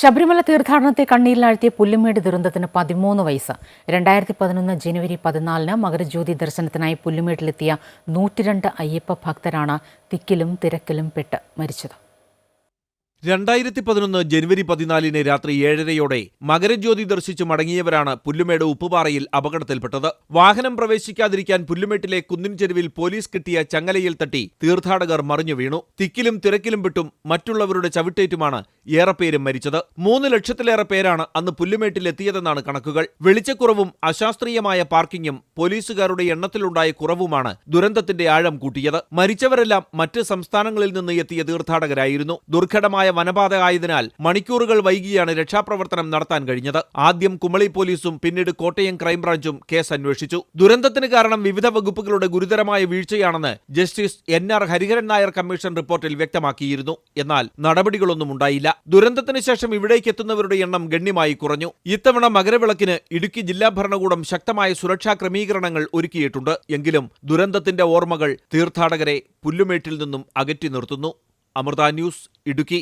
ശബരിമല തീർത്ഥാടനത്തെ കണ്ണീരിലാഴ്ത്തിയ പുല്ലുമേട് ദുരന്തത്തിന് പതിമൂന്ന് വയസ്സ്. രണ്ടായിരത്തി പതിനൊന്ന് ജനുവരി പതിനാലിന് മകരജ്യോതി ദർശനത്തിനായി പുല്ലുമേട്ടിലെത്തിയ നൂറ്റിരണ്ട് അയ്യപ്പ ഭക്തരാണ് തിക്കിലും തിരക്കിലും പെട്ട് മരിച്ചത്. രണ്ടായിരത്തി പതിനൊന്ന് ജനുവരി പതിനാലിന് രാത്രി ഏഴരയോടെ മകരജ്യോതി ദർശിച്ചു മടങ്ങിയവരാണ് പുല്ലുമേട് ഉപ്പുപാറയിൽ അപകടത്തിൽപ്പെട്ടത്. വാഹനം പ്രവേശിക്കാതിരിക്കാൻ പുല്ലുമേട്ടിലെ കുന്നിൻ ചെരുവിൽ പോലീസ് കിട്ടിയ ചങ്ങലയിൽ തട്ടി തീർത്ഥാടകർ മറിഞ്ഞു വീണു. തിക്കിലും തിരക്കിലും പെട്ടും മറ്റുള്ളവരുടെ ചവിട്ടേറ്റുമാണ് ഏറെപ്പേരും പേരും മരിച്ചത്. മൂന്ന് ലക്ഷത്തിലേറെ പേരാണ് അന്ന് പുല്ലുമേട്ടിൽ എത്തിയതെന്നാണ് കണക്കുകൾ. വെളിച്ചക്കുറവും അശാസ്ത്രീയമായ പാർക്കിങ്ങും പോലീസുകാരുടെ എണ്ണത്തിലുണ്ടായ കുറവുമാണ് ദുരന്തത്തിന്റെ ആഴം കൂട്ടിയത്. മരിച്ചവരെല്ലാം മറ്റ് സംസ്ഥാനങ്ങളിൽ നിന്ന് എത്തിയ തീർത്ഥാടകരായിരുന്നു. ദുർഘടമായ വനപാത ആയതിനാൽ മണിക്കൂറുകൾ വൈകിയാണ് രക്ഷാപ്രവർത്തനം നടത്താൻ കഴിഞ്ഞത്. ആദ്യം കുമളി പോലീസും പിന്നീട് കോട്ടയം ക്രൈംബ്രാഞ്ചും കേസ് അന്വേഷിച്ചു. ദുരന്തത്തിന് കാരണം വിവിധ വകുപ്പുകളുടെ ഗുരുതരമായ വീഴ്ചയാണെന്ന് justice N R Hariharan Nair commission റിപ്പോർട്ടിൽ വ്യക്തമാക്കിയിരുന്നു. എന്നാൽ നടപടികളൊന്നും ഉണ്ടായില്ല. ദുരന്തത്തിന് ശേഷം ഇവിടേക്ക് എത്തുന്നവരുടെ എണ്ണം ഗണ്യമായി കുറഞ്ഞു. ഇത്തവണ മകരവിളക്കിന് ഇടുക്കി ജില്ലാ ഭരണകൂടം ശക്തമായ സുരക്ഷാ ക്രമീകരണങ്ങൾ ഒരുക്കിയിട്ടുണ്ട്. എങ്കിലും ദുരന്തത്തിന്റെ ഓർമ്മകൾ തീർത്ഥാടകരെ പുല്ലുമേട്ടിൽ നിന്നും അകറ്റി നിർത്തുന്നു. അമൃത ന്യൂസ് ഇടുക്കി.